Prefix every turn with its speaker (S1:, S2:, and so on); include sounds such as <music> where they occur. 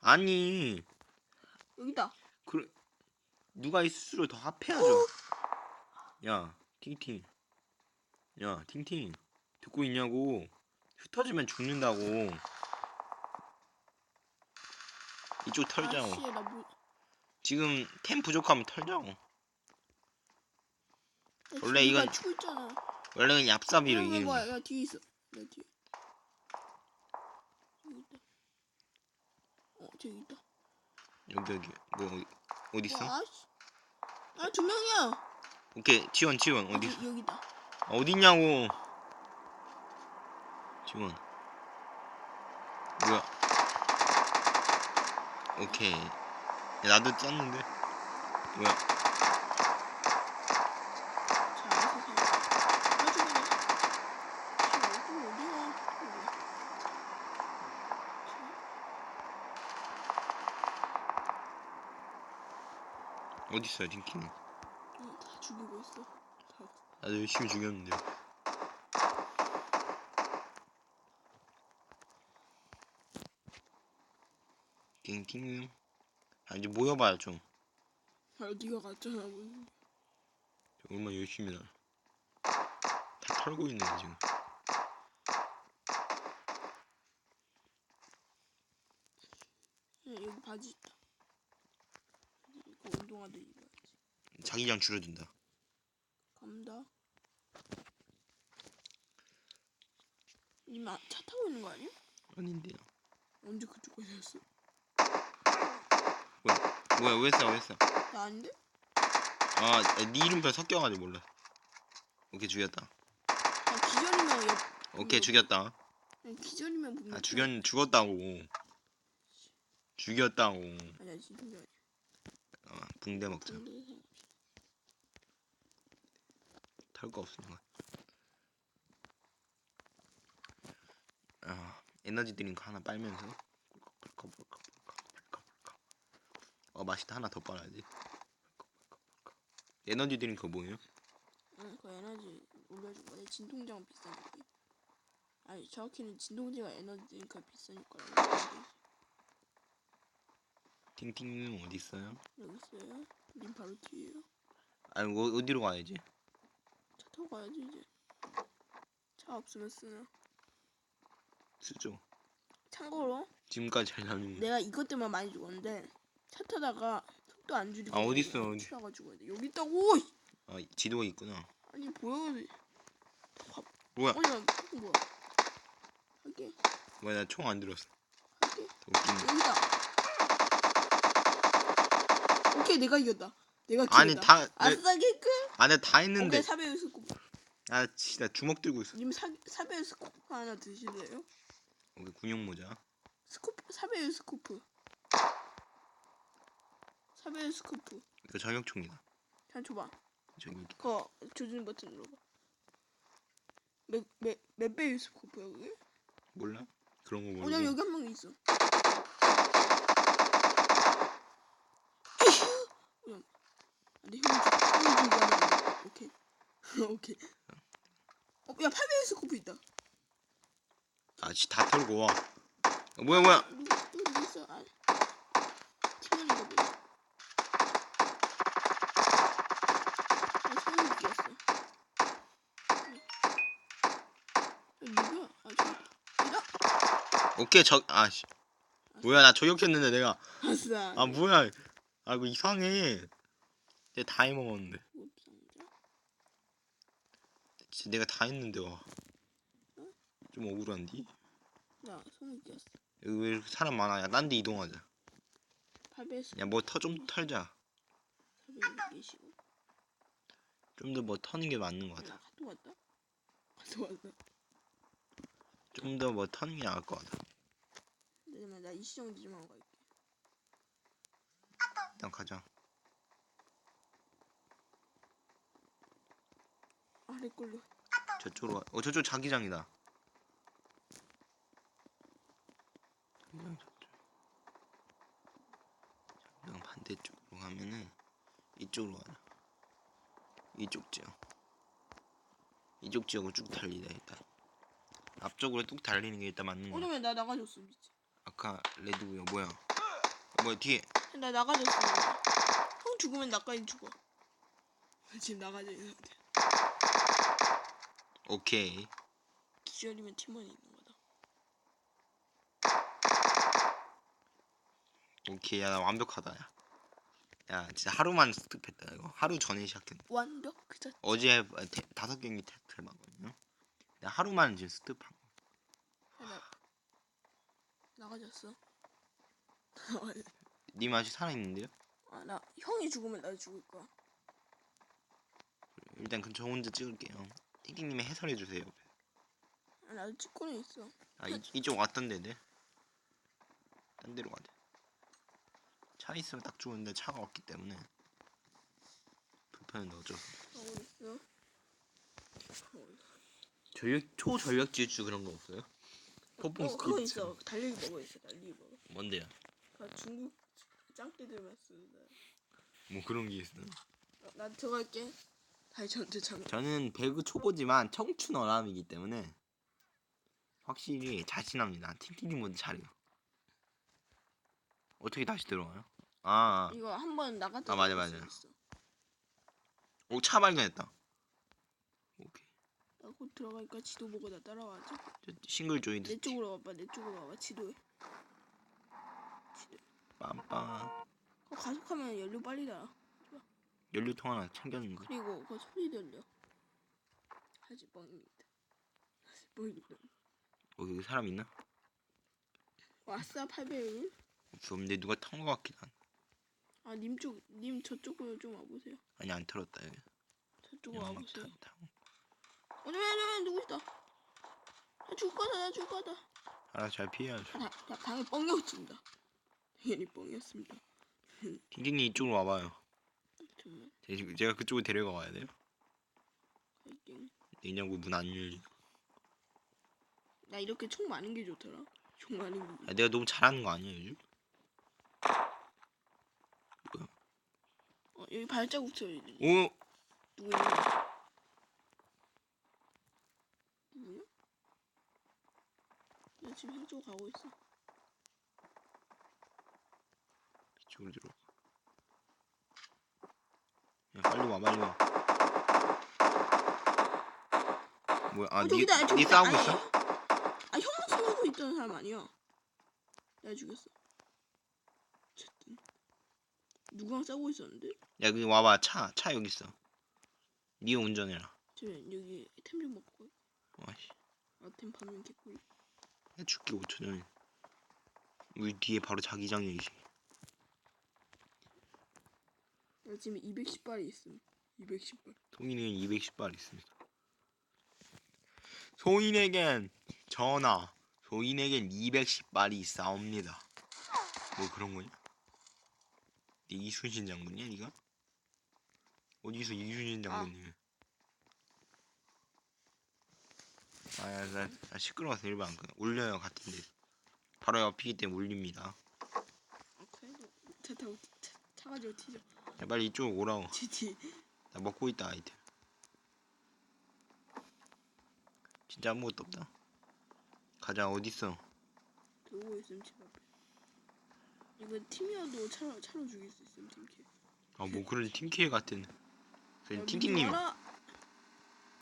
S1: 아니
S2: 여기다.
S1: 그래 누가 있을수록 더 합해야죠. 야 팅팅. 야 팅팅 듣고 있냐고. 흩어지면 죽는다고. 이쪽 털자고.
S2: 아씨 나 뭐.
S1: 지금 템 부족하면 털자고.
S2: 나
S1: 원래
S2: 지금
S1: 이건
S2: 있잖아.
S1: 원래는 얍삽이로
S2: 야,
S1: 이기는 거야.
S2: 야 뒤에 있어. 내 뒤에. 여기 있다. 어 저기 있다.
S1: 여기 여기 뭐 어디, 어디 있어?
S2: 아두 명이야.
S1: 오케이 지원 지원 어디 있어?
S2: 여기, 여기다.
S1: 어디 있냐고. 지원. 뭐야? 오케이. 야, 나도 짰는데. 뭐야?
S2: 자, 알아서 살. 아 저기. 지금 어디 어디야?
S1: 어디 있어요, 딩키는?
S2: 응, 다 죽이고 있어. 다.
S1: 나도 열심히 죽였는데. 딩킹. 아 이제 모여봐요 좀.
S2: 아, 네가 갔잖아. 뭐.
S1: 얼마나 열심히 나. 다 털고 있네 지금.
S2: 야, 여기 바지 입어야지.
S1: 자기장 줄여준다.
S2: 갑니다. 이마 차 타고 있는 거 아니야?
S1: 아닌데요.
S2: 언제 그쪽까지 왔어?
S1: 뭐야 왜 써? 왜 써?
S2: 나 아닌데?
S1: 아, 네 이름표 섞여가지고 몰라. 오케이 죽였다.
S2: 아 기절이면 옆.
S1: 오케이
S2: 음.
S1: 죽였다.
S2: 아니, 기절이면 분명.
S1: 아 죽였 죽었다고. 죽였다고.
S2: 아니야 진짜.
S1: 어, 붕대 먹자. 털거 없으니까. 아 에너지 드링크 하나 빨면서. 어 맛있다 하나 더 빨아야지. 에너지 드링크 뭐예요?
S2: 응, 그 에너지 올려주고 내 진통제가 비싸니까. 아니 정확히는 진통제가 에너지 드링크가 비싸니까.
S1: 팅팅님 어디 있어요?
S2: 여기 있어요. 님 바로 뒤에요.
S1: 아니 어, 어디로 가야지?
S2: 차 타고 가야지 이제. 차 없으면 쓰나.
S1: 쓰죠.
S2: 참고로
S1: 지금까지 잘 거.
S2: 내가 이것 때문에 많이 죽었는데 차 타다가 속도 안 줄이고
S1: 아, 어디 있어, 어디?
S2: 튀어가지고 여기 있다고
S1: 아 지도가 있구나.
S2: 아니 보여
S1: 뭐야?
S2: 아니 나 뭐야 할게
S1: 뭐야 나 총 안 들었어.
S2: 할게
S1: 웃기네.
S2: 여기다 오케이 내가 이겼다 내가
S1: 아니
S2: 기회다
S1: 다 내,
S2: 아싸 개꿀
S1: 안에 다
S2: 오케이 사배율 스코프
S1: 아 진짜 주먹 들고 있어.
S2: 님 사, 사배율 스코프 하나 드실래요?
S1: 오케이 군용 모자.
S2: 스코프 사배율 스코프 사배율 스코프
S1: 이거 저격총이다.
S2: 자 줘봐
S1: 저기
S2: 그거 조준 버튼 눌러봐. 몇몇 배율 스코프야 그게?
S1: 몰라? 그런 거
S2: 어,
S1: 모르고.
S2: 나 여기 한 명 있어. 그냥 안돼 형이 좀 형이 오케이 <laughs> 오케이. 어, 야 8배율 스코프 있다.
S1: 아씨 다 털고 와. 어, 뭐야 뭐야?
S2: 누구 누구 있어? 아, 팀원인가 보다. 아. 누구야? 아, 저기.
S1: 오케이 저 아씨 뭐야 나 저격했는데 내가
S2: 아싸.
S1: 아 뭐야 아 이거 이상해. 내가 다 해먹었는데. 진짜 내가 다 했는데 와. 좀 억울한디?
S2: 야, 손이 웃겼어.
S1: 여기 왜 이렇게 사람 많아? 야딴 데 이동하자.
S2: 8배율
S1: 야뭐 터 좀 털자.
S2: 4배율 계시고.
S1: 좀더 뭐 터는 게 맞는
S2: 것나
S1: 같아.
S2: 카톡 왔다. 카톡 왔다.
S1: 좀 더 뭐 터는 게 나을 것 같아.
S2: 그러면 나 이시정 좀 하고 갈게.
S1: 일단 가자.
S2: 아래 걸로.
S1: 저쪽으로 가. 어 저쪽 자기장이다. 자기장 저쪽. 자기장 반대쪽으로 가면은 이쪽으로 가자. 이쪽 지역. 이쪽 지역으로 쭉 달리자 일단. 앞쪽으로 뚝 달리는 게 일단 맞는
S2: 어,
S1: 거야.
S2: 그러면 나 나가줬어, 미치.
S1: 아까 레드우요 뭐야? 뭐야 뒤에
S2: 나 나가졌어. 형 죽으면 나까지 죽어. <laughs> 지금 있는 상태.
S1: 오케이
S2: 기절이면 팀원이 있는 거다.
S1: 오케이 야 나 완벽하다 야. 야 진짜 하루만 스톱했다 이거 하루 전에 시작했네
S2: 완벽 그 자체.
S1: 어제 태- 다섯 경기 테스트를 봤거든요 내가 하루만 지금 스톱한 거 <laughs>
S2: 나 나가졌어.
S1: 님 아직 살아있는데요?
S2: 아 나 형이 죽으면 나 죽을 거야.
S1: 일단 그 저 혼자 찍을게요 띵띵님이 해설해 주세요
S2: 아, 나도 찍고는 있어.
S1: 아 이, 이쪽 왔던데 네? 딴 데로 가야 돼 차 있으면 딱 좋은데 차가 없기 때문에 불편한데 어쩔 수 없어
S2: 가고 있어.
S1: 전력, 초전력 질주 그런 거 없어요? 폭풍
S2: 어 그거 있어. 달리기 먹어 있어. 달리기 먹어.
S1: 뭔데요?
S2: 그 중국 짱깨들만 쓰는.
S1: 뭐 그런 게 있어
S2: 어, 나 들어갈게. 다시 전투 참.
S1: 저는 배그 초보지만 청춘 어람이기 때문에 확실히 자신합니다 팅팅님 모두 잘해요 어떻게 다시 들어와요? 아,
S2: 이거 한 번 나갔다.
S1: 아, 맞아, 맞아. 오 차 발견했다 오케이
S2: 나곧 들어가니까 지도 보고 나 따라와줘.
S1: 저 싱글 조인트
S2: 내 쪽으로 와봐. 내 쪽으로 와봐. 지도에. 지도.
S1: 빰빰
S2: 어, 가속하면 연료 빨리 나.
S1: 연료통 하나 챙겨는 거
S2: 그리고 그 소리 들려. 하지 뻥입니다. 하지 뻥입니다.
S1: 어, 여기 사람 있나?
S2: 왔어 800은?
S1: 없어 근데 누가 탄 거 같긴 한
S2: 아 님 쪽, 님 저쪽으로 좀 와보세요.
S1: 아니 안 털었다 여기
S2: 저쪽으로 와보세요.
S1: 타- 타고.
S2: 어디 왜 누구 있다. 나 죽을 거다. 나 죽을 거다.
S1: 알아서 잘 피해야죠
S2: 아, 나, 나 방에 뻥이었습니다. 당연히 뻥이었습니다.
S1: 팅팅님 이쪽으로 와봐요
S2: 정말
S1: 제- 제가 그쪽으로 데려가 와야 돼요
S2: 갈게.
S1: 냉장고 문 안 열리
S2: 나 이렇게 총 많은 게 좋더라. 총 많은 게.
S1: 아, 내가 너무 잘하는 거 아니야 요즘?
S2: 어, 여기 발자국 소리.
S1: 오!
S2: 누구야? 누구야? 나 지금 형쪽 가고 있어.
S1: 이쪽으로 들어 와 빨리 와 뭐야 아
S2: 어,
S1: 니,
S2: 저기다,
S1: 니
S2: 저기다.
S1: 싸우고
S2: 아니,
S1: 있어?
S2: 아 형만 숨고 있던 사람 아니야. 내가 죽였어. 어쨌든 누구랑 싸우고 있었는데?
S1: 야 여기 와봐 차 차 여기 있어 니 운전해라
S2: 저 여기 템 좀 먹고.
S1: 와씨
S2: 아템 파면 개꿀.
S1: 야 죽기 5초 전에 우리 뒤에 바로 자기장이야 이제
S2: 나 지금 210발이 있음. 210발.
S1: 송인에겐 210발 있습니다 소인에겐 전하 소인에겐 210발이 있사옵니다 뭐 그런 거냐? 네 이순신 장군이야 니가? 어디서 이순신 장군님 아야 나, 나 시끄러워서 일반 안 끊어 울려요 같은데 바로 옆이기 때문에 울립니다
S2: 아 그래도 차 타고 차, 차 가지고 튀죠.
S1: 야 빨리 이쪽 오라고
S2: 지지.
S1: 나 먹고 있다 아이템 진짜 아무것도 없다 가자 어딨어
S2: 들고 있음 집 앞에. 이거 팀이어도 차로 차로 죽일 수 있음 팀킬.
S1: 아뭐 그런 팀킬 같은
S2: 야,
S1: 팅팅님
S2: 마라.